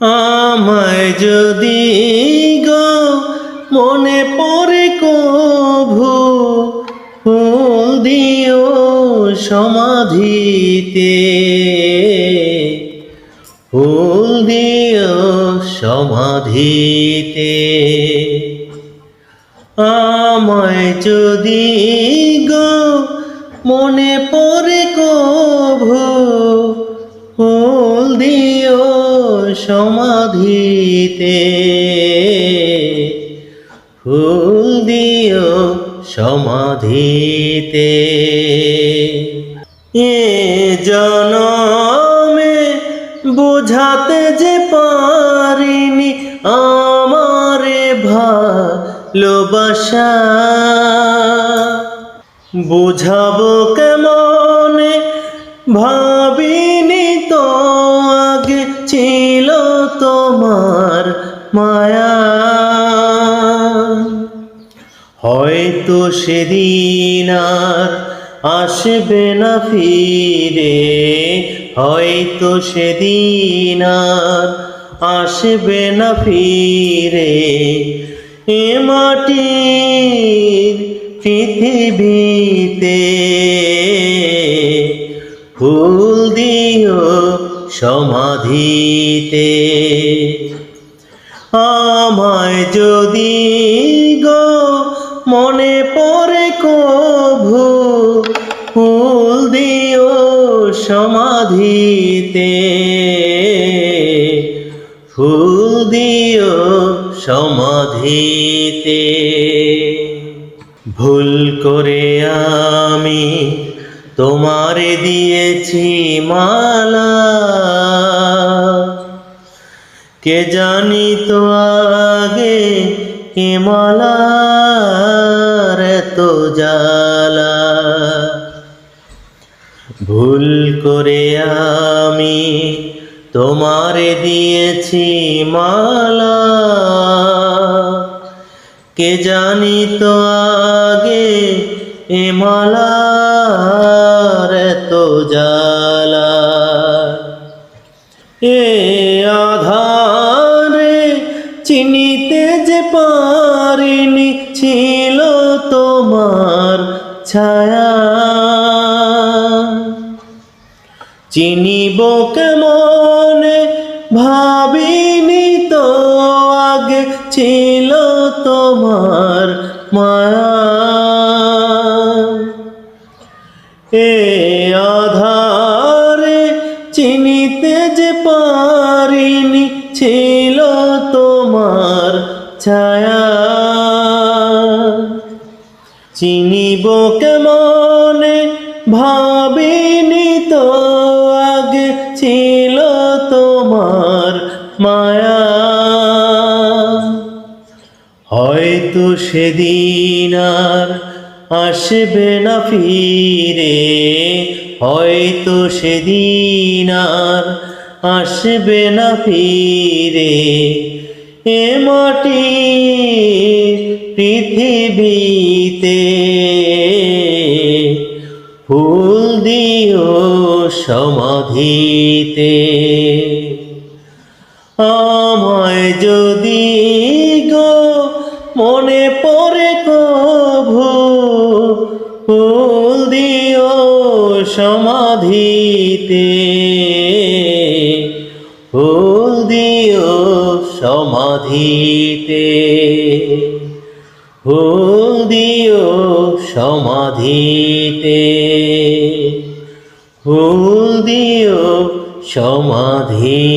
আমায় যদি গো মনে পড়ে কভু, ফুল দিও সমাধিতে। ফুল দিও সমাধিতে। আমায় যদি গো মনে পড়ে কভু, ফুল দিও সমাধিতে। ফুল দিও সমাধিতে। এ জনমে বোঝাতে যে পারিনি আমারে ভালোবাসা। বুঝাবো কেমনে? ভাবিনি তো তোমার মায়া। হয়তো সেদিন আর আসবে না ফিরে, হয়তো সেদিন আর আসবে না ফিরে। এ মাটির পৃথিবীতে ফুল দিও সমাধিতে। আমায় যদি গো মনে পড়ে কভু, ফুল দিও সমাধিতে। ফুল দিও সমাধিতে। ভুল করে আমি তোমারে দিয়েছি মালা। কে জানি তো আগে হিমালার তো জালা ভুল করে আমি তোমারে দিয়েছি মালা। কে জানি তো আগে হিমালার তো জালা এ আধারে চিনিতে যে পারিনি ছিল তোমার ছায়া। চিনিব কেমনে ভাবিনি তো, আগে ছিল তোমার মায়া। এ চিনিতে যে পারিনি ছিল তোমার ছায়া। চিনিব কেমনে ভাবিনি তো, আগে ছিল তোমার মায়া। হয়তো সেদিন আর আসবে না ফিরে, হয়তো সেদিন আর আসবে না ফিরে। এ মাটি পৃথিবীতে ফুল দিও সমাধিতে। আমায় যদি গো মনে পড়ে সমাধিতে। ফুল দিও সমাধিতে। ফুল দিও সমাধিতে। ফুল দিও সমাধিতে।